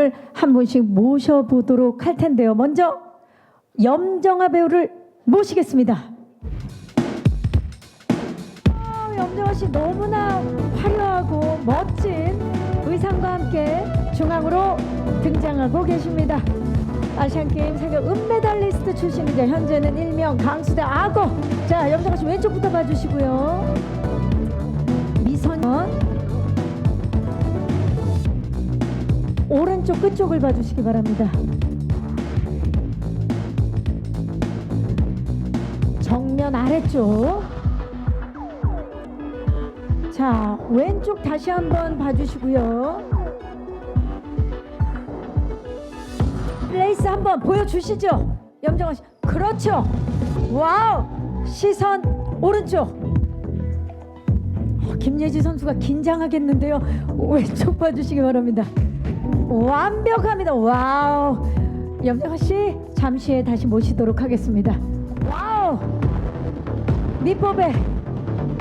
배우를 한 분씩 모셔보도록 할 텐데요. 먼저 염정아 배우를 모시겠습니다. 아, 염정아 씨 너무나 화려하고 멋진 의상과 함께 중앙으로 등장하고 계십니다. 아시안 게임 세계 은메달리스트 출신이자 현재는 일명 강수대 악어. 자, 염정아 씨 왼쪽부터 봐주시고요. 오른쪽 끝쪽을 봐주시기 바랍니다. 정면 아래쪽. 자, 왼쪽 다시 한번 봐주시고요. 레이스 한번 보여주시죠. 염정원 씨. 그렇죠. 와우. 시선 오른쪽. 어, 김예지 선수가 긴장하겠는데요. 왼쪽 봐주시기 바랍니다. 완벽합니다. 와우. 염정아 씨 잠시 후에 다시 모시도록 하겠습니다. 와우. 미법에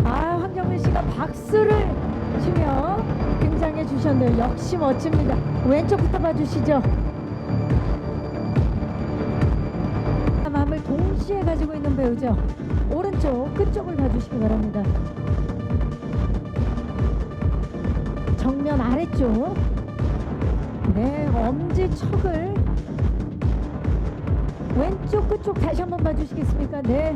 아 황정민 씨가 박수를 치며 등장해 주셨네요. 역시 멋집니다. 왼쪽부터 봐주시죠. 마음을 동시에 가지고 있는 배우죠. 오른쪽 끝쪽을 봐주시기 바랍니다. 정면 아래쪽. 네, 엄지척을 왼쪽 끝쪽 다시 한번 봐주시겠습니까? 네.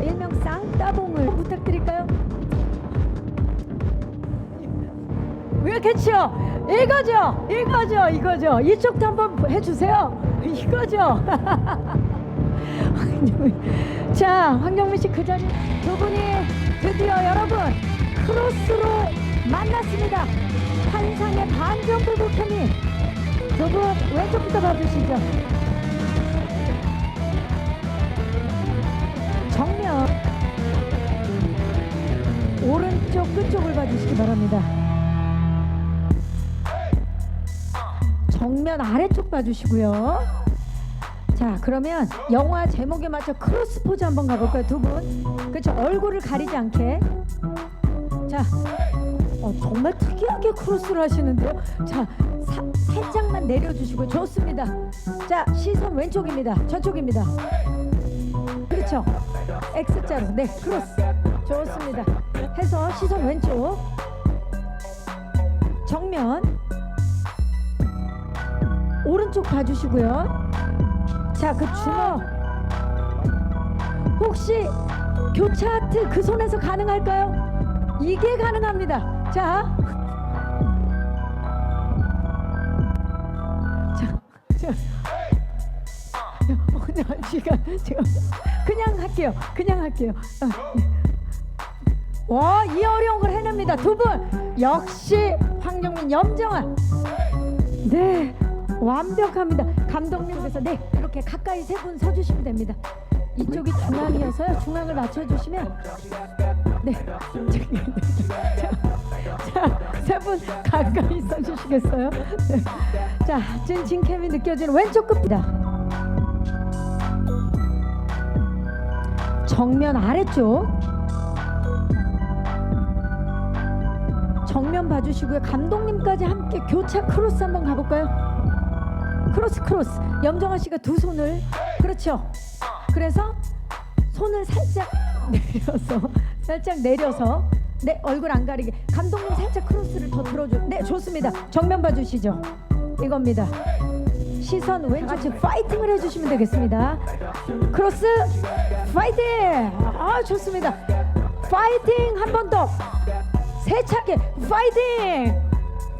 일명 쌍따봉을 부탁드릴까요? 왜 이렇게 치요? 이거죠, 이거죠, 이거죠. 이쪽도 한번 해주세요. 이거죠. 자, 황경민 씨 그 자리 두 분이 드디어 여러분 크로스로 만났습니다. 환상의 반전불복 케미 두분 왼쪽부터 봐주시죠. 정면 오른쪽 끝쪽을 봐주시기 바랍니다. 정면 아래쪽 봐주시고요. 자 그러면 영화 제목에 맞춰 크로스 포즈 한번 가볼까요 두 분? 그렇죠 얼굴을 가리지 않게. 자 어, 정말 특이하게 크로스를 하시는데요. 자 사, 살짝만 내려주시고 좋습니다. 자 시선 왼쪽입니다. 저쪽입니다. 그렇죠. X자로 네 크로스 좋습니다. 해서 시선 왼쪽 정면 오른쪽 봐주시고요. 자 그 주먹 혹시 교차 하트 그 손에서 가능할까요? 이게 가능합니다. 자. 자, 자. 오늘 시간 제가 그냥 할게요. 그냥 할게요. 어, 네. 와, 이 어려운 걸 해냅니다. 두 분 역시 황정민, 염정아. 네, 완벽합니다. 감독님께서 네 이렇게 가까이 세 분 서 주시면 됩니다. 이쪽이 중앙이어서요. 중앙을 맞춰 주시면 네. 자, 세분 가까이 서주시겠어요? 네. 자, 찐 진캠이 느껴지는 왼쪽 끝입니다. 정면 아래쪽 정면 봐주시고요 감독님까지 함께 교차 크로스 한번 가볼까요? 크로스 크로스 염정아 씨가 두 손을 그렇죠 그래서 손을 살짝 내려서 살짝 내려서 네 얼굴 안 가리게. 감독님 살짝 크로스를 더 들어줘. 네 좋습니다. 정면 봐주시죠. 이겁니다. 시선 왼쪽 파이팅을 해주시면 되겠습니다. 크로스 파이팅! 아 좋습니다. 파이팅! 한 번 더. 세차게 파이팅!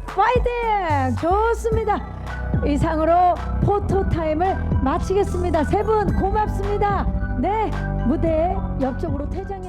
파이팅! 좋습니다. 이상으로 포토 타임을 마치겠습니다. 세 분 고맙습니다 네 무대 옆쪽으로 퇴장해 주